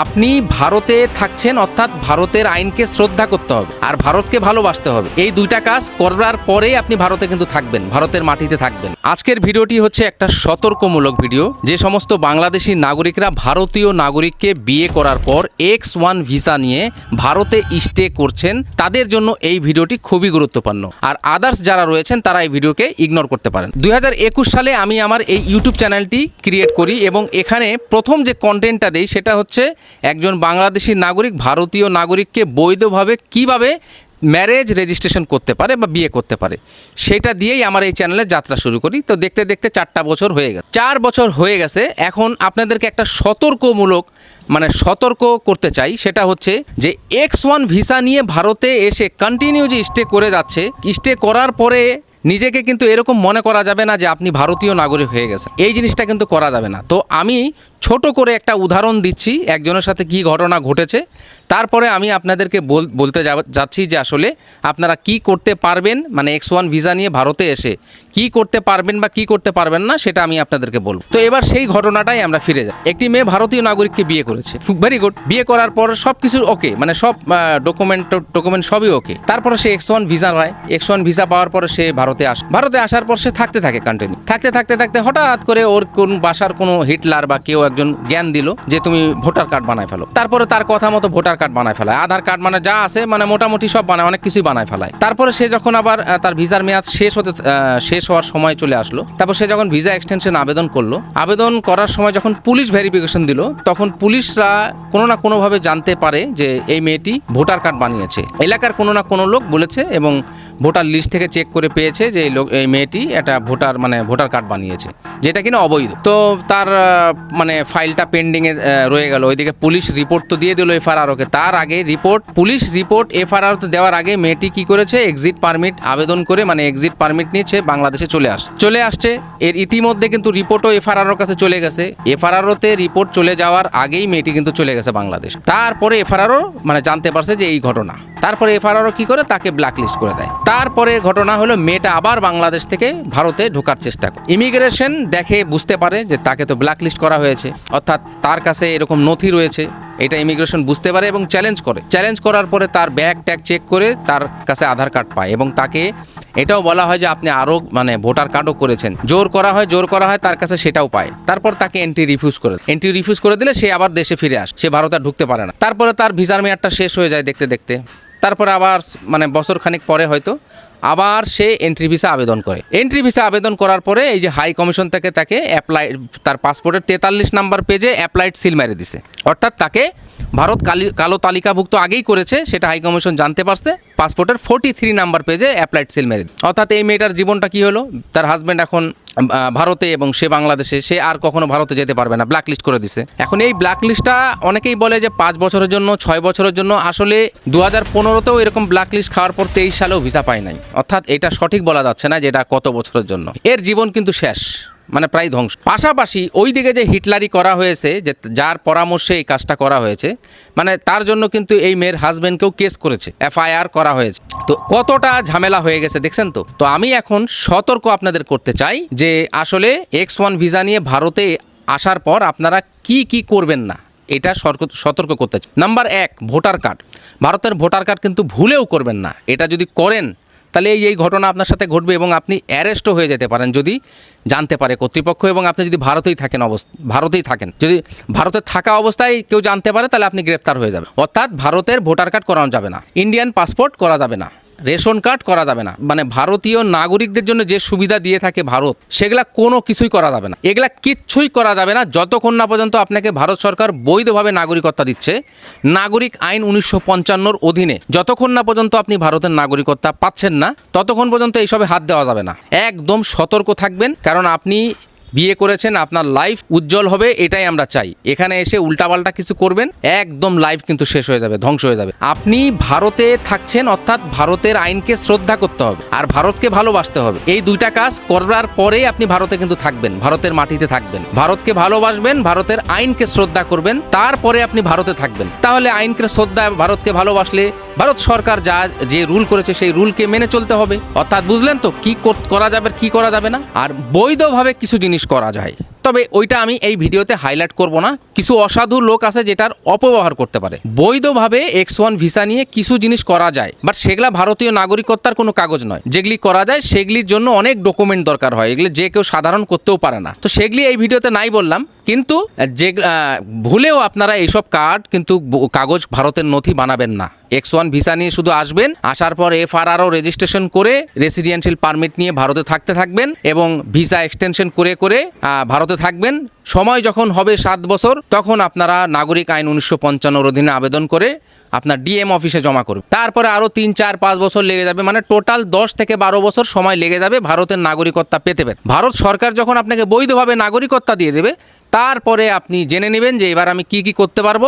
আপনি ভারতে থাকছেন, অর্থাৎ ভারতের আইনকে শ্রদ্ধা করতে হবে, আর ভারতকে ভালোবাসতে হবে। এই দুইটা কাজ করার পরেই আপনি ভারতে কিন্তু থাকবেন, ভারতের মাটিতে থাকবেন। আজকের ভিডিওটি হচ্ছে একটা সতর্কমূলক ভিডিও, যে সমস্ত বাংলাদেশি নাগরিকরা ভারতীয় নাগরিককে বিয়ে করার পর এক্স ওয়ান ভিসা নিয়ে ভারতে স্টে করছেন, তাদের জন্য এই ভিডিওটি খুবই গুরুত্বপূর্ণ। আর আদার্স যারা রয়েছেন, তারা এই ভিডিওকে ইগনোর করতে পারেন। দুই হাজার একুশ সালে আমি আমার এই ইউটিউব চ্যানেলটি ক্রিয়েট করি এবং এখানে প্রথম যে কন্টেন্টটা দেই, সেটা হচ্ছে একজন বাংলাদেশি নাগরিক ভারতীয় নাগরিককে বৈধভাবে কীভাবে ম্যারেজ রেজিস্ট্রেশন করতে পারে বা বিয়ে করতে পারে, সেটা দিয়েই আমার এই চ্যানেলে যাত্রা শুরু করি। তো দেখতে দেখতে চারটা বছর হয়ে গেছে। চার বছর হয়ে গেছে, এখন আপনাদেরকে একটা সতর্কমূলক মানে সতর্ক করতে চাই, সেটা হচ্ছে যে এক্স ওয়ান ভিসা নিয়ে ভারতে এসে কন্টিনিউ যে স্টে করে যাচ্ছে স্টে করার পরে নিজেকে কিন্তু এরকম মনে করা যাবে না যে আপনি ভারতীয় নাগরিক হয়ে গেছেন। এই জিনিসটা কিন্তু করা যাবে না। তো আমি ছোট করে একটা উদাহরণ দিচ্ছি, একজনের সাথে কি ঘটনা ঘটেছে। তারপরে আমি আপনাদেরকে বল- বলতে যাচ্ছি যে আসলে আপনারা কি করতে পারবেন মানে এক্স ওয়ান ভিসা নিয়ে ভারতে এসে কি করতে পারবেন বা কি করতে পারবেন না, সেটা আমি আপনাদেরকে বলব। তো এবার সেই ঘটনাটাই আমরা ফিরে যাই। একটি মেয়ে ভারতীয় নাগরিককে বিয়ে করেছে। ভেরি গুড বিয়ে করার পর সব কিছু ওকে মানে সব ডকুমেন্ট ডকুমেন্ট সবই ওকে তারপরে সে এক্স ওয়ান ভিসা হয়। এক্স ওয়ান ভিসা পাওয়ার পরে সে ভারতে আস, ভারতে আসার পর সে থাকতে থাকে কন্টিনিউ থাকতে থাকতে থাকতে হঠাৎ করে ওর কোন বাসার কোনো হিটলার বা কেউ একজন জ্ঞান দিল যে তুমি ভোটার কার্ড বানায় ফেলো। তারপরে তার কথা মতো ভোটার কার্ড বানায় ফেলায়। আধার কার্ড মানে যা আছে মানে মোটামুটি সব বানায়, অনেক কিছুই বানায় ফেলায়। তারপরে সে যখন আবার তার ভিসার মেয়াদ শেষ হতে শেষ হওয়ার সময় চলে আসলো, তারপর সে যখন ভিসা এক্সটেনশন আবেদন করল, আবেদন করার সময় যখন পুলিশ ভেরিফিকেশন দিল, তখন পুলিশরা কোনো না কোনোভাবে জানতে পারে যে এই মেয়েটি ভোটার কার্ড বানিয়েছে। এলাকার কোনো না কোনো লোক বলেছে এবং ভোটার লিস্ট থেকে চেক করে পেয়েছে যে লোক, এই মেয়েটি একটা ভোটার মানে ভোটার কার্ড বানিয়েছে, যেটা কিনা অবৈধ। তো তার মানে ফাইলটা পেন্ডিংয়ে রয়ে গেল। ওইদিকে পুলিশ রিপোর্ট তো দিয়ে দিল এফআরআরওকে তার আগে রিপোর্ট পুলিশ রিপোর্ট এফআরআর দেওয়ার আগে মেয়েটি কি করেছে? এক্সিট পারমিট আবেদন করে মানে এক্সিট পারমিট নিয়েছে, বাংলাদেশে চলে আস, চলে আসছে। এর ইতিমধ্যে কিন্তু রিপোর্টও এফআরআরওর কাছে চলে গেছে। এফআরআরওতে রিপোর্ট চলে যাওয়ার আগেই মেয়েটি কিন্তু চলে গেছে বাংলাদেশ। তারপরে এফআরআরও মানে জানতে পারছে যে এই ঘটনা। তারপরে এফআরআরও কি করে? তাকে ব্ল্যাক লিস্ট করে দেয়। তারপরে ঘটনা হলো, মেয়েটা আবার বাংলাদেশ থেকে ভারতে ঢোকার চেষ্টা করে। ইমিগ্রেশন দেখে বুঝতে পারে যে তাকে তো ব্ল্যাক লিস্ট করা হয়েছে। অর্থাৎ তার কাছে এরকম নথি রয়েছে। এটা ইমিগ্রেশন বুঝতে পারে এবং চ্যালেঞ্জ করে। চ্যালেঞ্জ করার পরে তার ব্যাগ ট্যাগ চেক করে তার কাছে আধার কার্ড পায় এবং তাকে এটাও বলা হয় যে আপনি আরও মানে ভোটার কার্ডও করেছেন। জোর করা হয়, জোর করা হয়, তার কাছে সেটাও পায়। তারপর তাকে এন্ট্রি রিফিউজ করে এন্ট্রি রিফিউজ করে দিলে সে আবার দেশে ফিরে আসে। সে ভারতে ঢুকতে পারে না। তারপরে তার ভিসার মেয়াদটা শেষ হয়ে যায় দেখতে দেখতে। তারপরে আবার মানে বছর খানিক পরে হয়তো আবার সে এন্ট্রি ভিসা আবেদন করে। এন্ট্রি ভিসা আবেদন করার পরে এই যে হাই কমিশন থেকে তাকে অ্যাপ্লাই তার পাসপোর্টের তেতাল্লিশ নাম্বার পেজে অ্যাপ্লাইড সিল মেরে দিছে। অর্থাৎ তাকে ভারত কালি, কালো তালিকাভুক্ত আগেই করেছে, সেটা হাই কমিশন জানতে পারছে। পাসপোর্টের ফোর্টি থ্রি নাম্বার পেজে অ্যাপ্লাইড সিল মেরে দিছে। অর্থাৎ এই মেয়েটার জীবনটা কি হলো? তার হাজব্যান্ড এখন ভারতে এবং সে বাংলাদেশে, সে আর কখনো ভারতে যেতে পারবে না ব্ল্যাক লিস্ট করে দিছে। এখন এই ব্ল্যাক লিস্টটা অনেকেই বলে যে পাঁচ বছরের জন্য, ছয় বছরের জন্য, আসলে দু হাজার পনেরোতেও এরকম ব্ল্যাক লিস্ট খাওয়ার পর তেইশ সালেও ভিসা পায় নাই। অর্থাৎ এটা সঠিক বলা যাচ্ছে না যে এটা কত বছরের জন্য। এর জীবন কিন্তু শেষ। মানে প্রায় ধ্বংস। পাশাপাশি ওই দিকে যে হিটলারি করা হয়েছে, যে যার পরামর্শে এই কাজটা করা হয়েছে মানে তার জন্য কিন্তু এই মেয়ের হাজবেন্ডকেও কেস করেছে এফআইআর করা হয়েছে। তো কতটা ঝামেলা হয়ে গেছে দেখছেন তো? তো আমি এখন সতর্ক আপনাদের করতে চাই যে আসলে এক্স ওয়ান ভিসা নিয়ে ভারতে আসার পর আপনারা কি কি করবেন না, এটা সতর্ক করতে চাই। নাম্বার এক ভোটার কার্ড ভারতের ভোটার কার্ড কিন্তু ভুলেও করবেন না। এটা যদি করেন তাহলে এই এই ঘটনা আপনার সাথে ঘটবে এবং আপনি অ্যারেস্টও হয়ে যেতে পারেন যদি জানতে পারে কর্তৃপক্ষ এবং আপনি যদি ভারতেই থাকেন অবস্থা ভারতেই থাকেন। যদি ভারতে থাকা অবস্থায় কেউ জানতে পারে তাহলে আপনি গ্রেপ্তার হয়ে যাবেন। অর্থাৎ ভারতের ভোটার কার্ড করানো যাবে না। ইন্ডিয়ান পাসপোর্ট করা যাবে না। রেশন কার্ড করা যাবে না। মানে ভারতীয় নাগরিকদের জন্য যে সুবিধা দিয়ে থাকে ভারত, সেগুলা কোনো কিছুই করা যাবে না। এগুলা কিচ্ছুই করা যাবে না যতক্ষণ না পর্যন্ত আপনাকে ভারত সরকার বৈধভাবে নাগরিকত্ব দিচ্ছে নাগরিক আইন উনিশশো পঞ্চান্নর অধীনে। যতক্ষণ না পর্যন্ত আপনি ভারতের নাগরিকত্ব পাচ্ছেন না, ততক্ষণ পর্যন্ত এইসবে হাত দেওয়া যাবে না। একদম সতর্ক থাকবেন, কারণ আপনি বিয়ে করেছেন, আপনার লাইফ উজ্জ্বল হবে, এটাই আমরা চাই। এখানে এসে উল্টাপাল্টা কিছু করবেন, একদম লাইফ কিন্তু শেষ হয়ে যাবে, ধ্বংস হয়ে যাবে। আপনি ভারতে থাকছেন, অর্থাৎ ভারতের আইনকে শ্রদ্ধা করতে হবে, আর ভারতকে ভালোবাসতে হবে। এই দুইটা কাজ করার পরেই আপনি ভারতে কিন্তু থাকবেন, ভারতের মাটিতে থাকবেন। ভারতকে ভালোবাসবেন, ভারতের আইনকে শ্রদ্ধা করবেন, তারপরে আপনি ভারতে থাকবেন। তাহলে আইনকে শ্রদ্ধা, ভারতকে ভালোবাসলে ভারত সরকার যা, যে রুল করেছে, সেই রুলকে মেনে চলতে হবে। অর্থাৎ বুঝলেন তো, কি করা যাবে কি করা যাবে না? আর বৈধভাবে কিছু জিনিস করা যায়। তবে ওইটা আমি এই ভিডিওতে হাইলাইট করব না। কিছু অসাধু লোক আছে যেটার অপব্যবহার করতে পারে। বৈধভাবে এক্স ওয়ান ভিসা নিয়ে কিছু জিনিস করা যায় বাট সেগুলা ভারতীয় নাগরিকত্বার কোনো কাগজ নয়। যেগুলি করা যায়, সেগুলির জন্য অনেক ডকুমেন্ট দরকার হয়, এগুলি যে কেউ সাধারণ করতেও পারে না। তো সেগুলি এই ভিডিওতে নাই বললাম কিন্তু যে ভুলেও আপনারা এইসব কার্ড কিন্তু কাগজ ভারতের নথি বানাবেন না। এক্স ওয়ান ভিসা নিয়ে শুধু আসবেন, আসার পর এফ আর আরও রেজিস্ট্রেশন করে রেসিডেন্সিয়াল পারমিট নিয়ে ভারতে থাকতে থাকবেন এবং ভিসা এক্সটেনশন করে করে ভারতে থাকবেন। সময় যখন হবে সাত বছর, তখন আপনারা নাগরিক আইন উনিশশো পঞ্চান্নর অধীনে আবেদন করে আপনার ডিএম অফিসে জমা করবে তারপরে আরও তিন, চার, পাঁচ বছর লেগে যাবে মানে টোটাল দশ থেকে বারো বছর সময় লেগে যাবে ভারতের নাগরিকত্ব পেতে পেতে। ভারত সরকার যখন আপনাকে বৈধভাবে নাগরিকত্ব দিয়ে দেবে তারপরে আপনি জেনে নেবেন যে এবার আমি কি কি করতে পারব।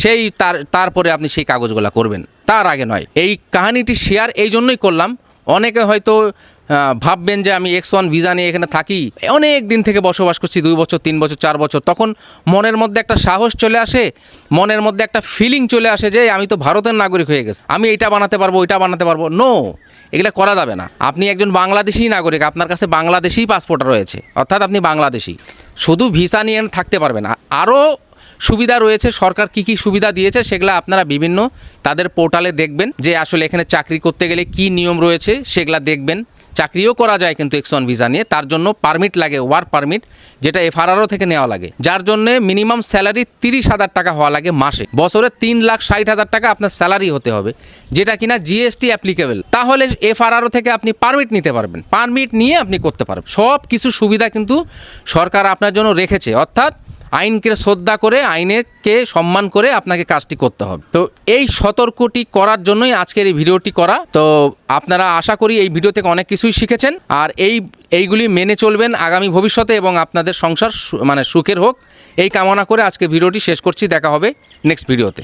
সেই তার, তারপরে আপনি সেই কাগজগুলো করবেন। তার আগে নয়, এই কাহিনীটি শেয়ার এই জন্যই করলাম। অনেকে হয়তো ভাববেন যে আমি এক্স ওয়ান ভিসা নিয়ে এখানে থাকি। অনেক দিন থেকে বসবাস করছি, দুই বছর, তিন বছর, চার বছর। তখন মনের মধ্যে একটা সাহস চলে আসে, মনের মধ্যে একটা ফিলিং চলে আসে যে আমি তো ভারতের নাগরিক হয়ে গেছি। আমি এটা বানাতে পারব, ওইটা বানাতে পারব। নো এগুলো করা যাবে না। আপনি একজন বাংলাদেশি নাগরিক, আপনার কাছে বাংলাদেশি পাসপোর্ট রয়েছে। অর্থাৎ আপনি বাংলাদেশি। শুধু ভিসা নিয়ে থাকতে পারবে না। আরও সুবিধা রয়েছে, সরকার কি কি সুবিধা দিয়েছে সেগুলো আপনারা বিভিন্ন তাদের পোর্টালে দেখবেন যে আসলে এখানে চাকরি করতে গেলে কি নিয়ম রয়েছে সেগুলো দেখবেন। চাকরিও করা যায় কিন্তু এক্স ওয়ান ভিসা নিয়ে। তার জন্য পারমিট লাগে ওয়ার্ক পারমিট যেটা এফআরআরও থেকে নেওয়া লাগে। যার জন্য মিনিমাম স্যালারি তিরিশ হাজার টাকা হওয়া লাগে মাসে। বছরে তিন লাখ ষাট হাজার টাকা আপনার স্যালারি হতে হবে, যেটা কিনা জিএসটি অ্যাপ্লিকেবল তাহলে এফআরআরও থেকে আপনি পারমিট নিতে পারবেন। পারমিট নিয়ে আপনি করতে পারবেন। সব কিছু সুবিধা কিন্তু সরকার আপনার জন্য রেখেছে। অর্থাৎ আইনকে শ্রদ্ধা করে আইনেরকে সম্মান করে আপনাকে কাজটি করতে হবে। তো এই সতর্কটি করার জন্যই আজকের এই ভিডিওটি করা। তো আপনারা আশা করি এই ভিডিও থেকে অনেক কিছুই শিখেছেন। আর এই, এইগুলি মেনে চলবেন আগামী ভবিষ্যতে এবং আপনাদের সংসার মানে সুখের হোক। এই কামনা করে আজকে ভিডিওটি শেষ করছি। দেখা হবে নেক্সট ভিডিওতে।